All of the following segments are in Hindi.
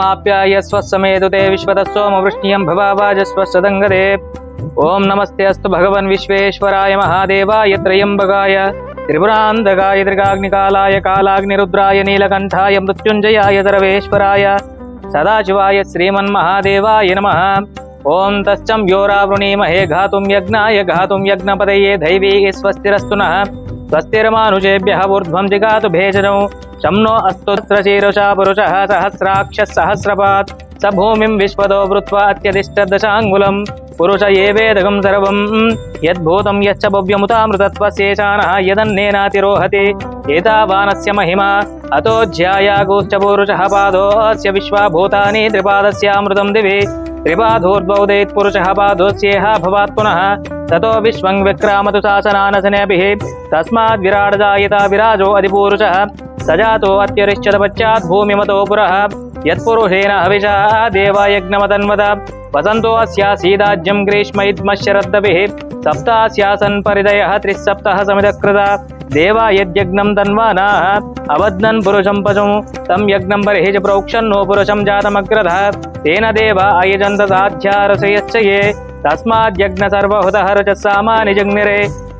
आप्याय स्वसमेतु ते विश्वतस्सोमवृष्ण्यं भवावाजस्वसदङ्गदे ॐ नमस्ते अस्तु भगवन् विश्वेश्वराय महादेवाय त्र्यम्बकाय त्रिपुरान्धकाय त्रिकाग्निकालाय कालाग्निरुद्राय नीलकण्ठाय मृत्युञ्जयाय सर्वेश्वराय सदाशिवाय श्रीमन्महादेवाय नमः। ॐ तश्चं योरावृणीमहे घातुं यज्ञाय घातुं यज्ञपदये दैवी स्वस्तिरस्तु नः। स्वस्तिर्मानुषेभ्यः ऊर्ध्वं भेजनौ। शं नो अस्तु स्रशीरुषा पुरुषः सहस्राक्षः सहस्रपात्। स भूमिं विश्वतो वृत्वा अत्यतिष्ठदशाङ्गुलं पुरुष एवेदकं सर्वं। यद्भूतं यच्च भव्यमुतामृतत्वशेषाणः यदन्नेनातिरोहति। एतावानस्य महिमा। अतो ज्यायागोश्च पुरुषः पादोऽस्य विश्वा भूतानि त्रिपादस्यामृतं दिवि। त्रिपाधोर्द्वौदेत् पुरुषः पादोऽस्येह भवात् पुनः। ततो विश्वं विक्रामतु शासनानसनेभिः। तस्माद् विराडजायता विराजो अधिपूरुषः। स जातो अत्यरिष्यत पश्चात् भूमिमतो पुरः। यत्पुरुषेण हविषा देवायज्ञमतन्वद वसन्तो अस्यासीदाज्यं ग्रीष्मैद्मशरद्दभिः सप्तास्यासन् परिदयः त्रिसप्तः समिदकृता। देवा यद्यज्ञं पुरुषं पशुं। तं यज्ञं बर्हिः च प्रोक्षन्नो पुरुषं जातमग्रधः। तेन अयजन्त साध्यारसयश्च ये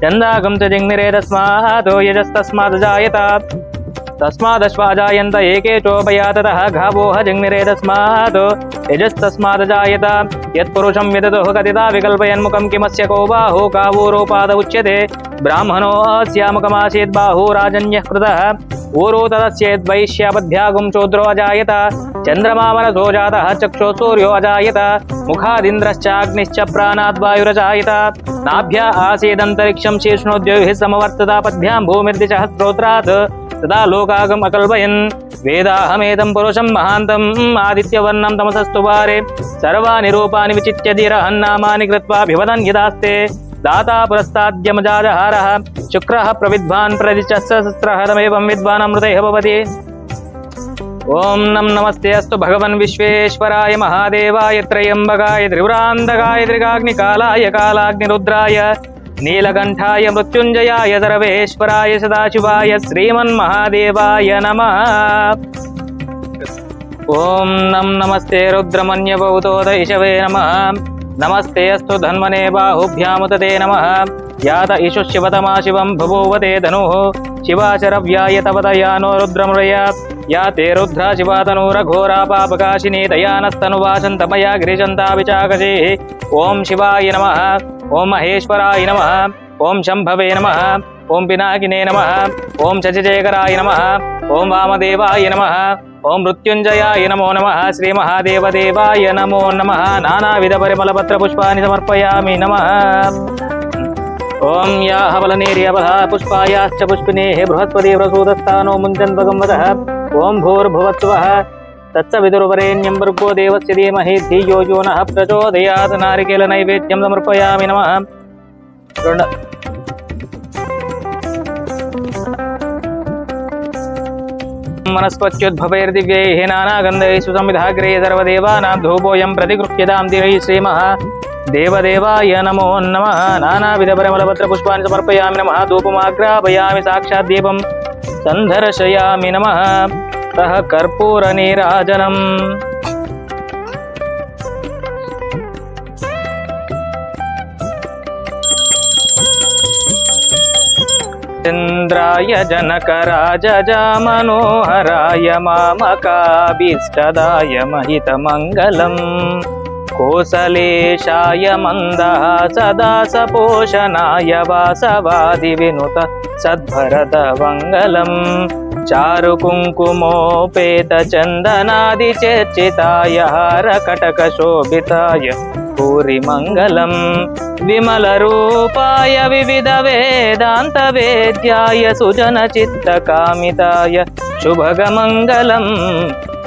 चन्दागं च जग्निरे यजस्तस्मात् जायत तस्मादश्वाजायन्त एके चोपयाततः घावोह जग्निरे तस्मात्। यजस्तस्मात् जायत यत्पुरुषं विदतुः कथिता विकल्पयन्मुखं किमस्य को बाहो कावोरोपाद उच्यते। ब्राह्मणोऽस्यामुखमासीत् बाहू राजन्यः कृतः। ऊरो तदस्येद्वैश्यापद्भ्यागुं चोद्रो अजायत। चन्द्रमामनसो जातः चक्षो सूर्यो अजायत। मुखादिन्द्रश्चाग्निश्च प्राणाद्वायुरजायत नाभ्या आसीदन्तरिक्षं शीर्ष्णोद्योगिः समवर्तता पद्भ्यां भूमिर्दिशः स्तोत्रात् సదా లోకాగం అకల్పయన్ వేదాహమేదం పురుషం మహాంతం ఆదిత్యవర్ణం తమసస్తు వారే. సర్వా నిరూపాని విచిత్యధిరహన్నామాని కృత్వా భివదన్ యదాస్తే. దాతా పురస్తాద్యమజాజహార. శుక్ర ప్రవిద్వాన్ ప్రతి ప్రతిచస్రహరమేవం విద్వాన్ అమృతైహ భవతి. ఓం నం నమస్తే అస్సు భగవన్ విశ్వేశ్వరాయ మహాదేవాయ త్రయంబకాయ కాళాయ కాళాగ్ని రుద్రాయ नीलकण्ठाय मृत्युञ्जयाय सर्वेश्वराय सदाशिवाय श्रीमन्महादेवाय नमः ॐ नं नमस्ते रुद्रमन्यभूतोदयिषवे नमः नमस्ते अस्तु धन्वने बाहुभ्यामुत ते नमः यात इषु शिवतमा शिवं बभूवते धनुः शिवाशरव्याय तवदया नो रुद्रमृय या ते रुद्रा शिवातनूरघोरा पापकाशिनी दयानस्तनुवासन्तमया गिरिजन्ता विचाकशेः ॐ शिवाय नमः ॐ महेश्वराय नमः ॐ शंभवे नमः ॐ पिनाकिने नमः ॐ शशिशेखराय नमः ॐ वामदेवाय नमः ॐ मृत्युंजयाय नमो नमः श्रीमहादेवदेवाय नमो नमः नानाविधपरिमलपत्रपुष्पाणि समर्पयामि नमः। ॐ या हवलनेर्यवः पुष्पायाश्च पुष्पिनेः बृहस्पति प्रसूदस्थानो मुञ्चन्वगं वदः भूर्भुवत्वः देवस्य धीमहि धियो यो नः प्रचोदयात् नारिकेलनैवेद्यं समर्पयामि नमः। मनस्पत्युद्भवैर्दिव्यैः नानागन्धैः सुसंविधाग्रे सर्वदेवानां धूपोऽयं प्रतिगृह्यतां दिवैः श्रीमः। देवदेवाय नमो नमः। नानाविधपरिमलपत्रपुष्पाणि समर्पयामि नमः। धूपमाग्रापयामि साक्षात् दीपं। सन्धर्शयामि नमः। సహ కర్పూర నీరాజనం. చంద్రాయ జనకరాజామనోహరాయ మామకాభీష్టదాయ మహితమంగళం. కోసలేశాయ సదా సపోషణాయ వాసవాది వినుత సద్భరత మంగళం. చారు కుంకుమోపేత చందనాది చర్చితాయ హారకటక శోభితాయ. పూరి మంగళం విమల రూపాయ వివిధ వేదాంత వేద్యాయ సుజన చిత్త కామితాయ. శుభగమంగళం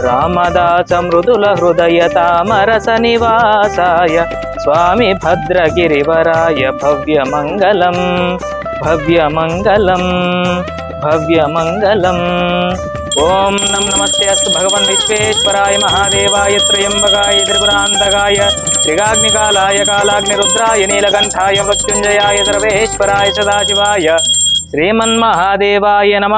రామదాస మృదుల హృదయ తామరస నివాసాయ స్వామి భద్రగిరివరాయ భవ్యమంగళం భవ్యమంగళం భవ్యమంగళం. ఓం నమ నమస్తే అస్సు భగవన్ విశ్వేశ్వరాయ మహాదేవాయ త్రయంబకాయ త్రిపురాంతకాయ త్రిగాగ్నికాలాయ కాలాగ్నిరుద్రాయ నీలకంఠాయ మృత్యుంజయాయ సర్వేశ్వరాయ సదాశివాయ శ్రీమన్మహాదేవాయ నమ.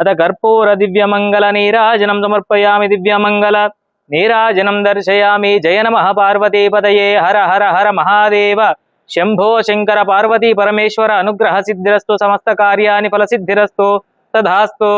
అత కర్పూర దివ్యమంగళ నీరాజనం సమర్పయామి దివ్యమంగళ. నీరాజనం దర్శయామి. జయ నమ పార్వతీపదయే హర హర హర మహాదేవ. శంభో శంకర పార్వతీ పరమేశ్వర అనుగ్రహ సిద్ధిరస్తు సమస్త కార్యాన్ని ఫలసిద్ధిరస్తు తధాస్తు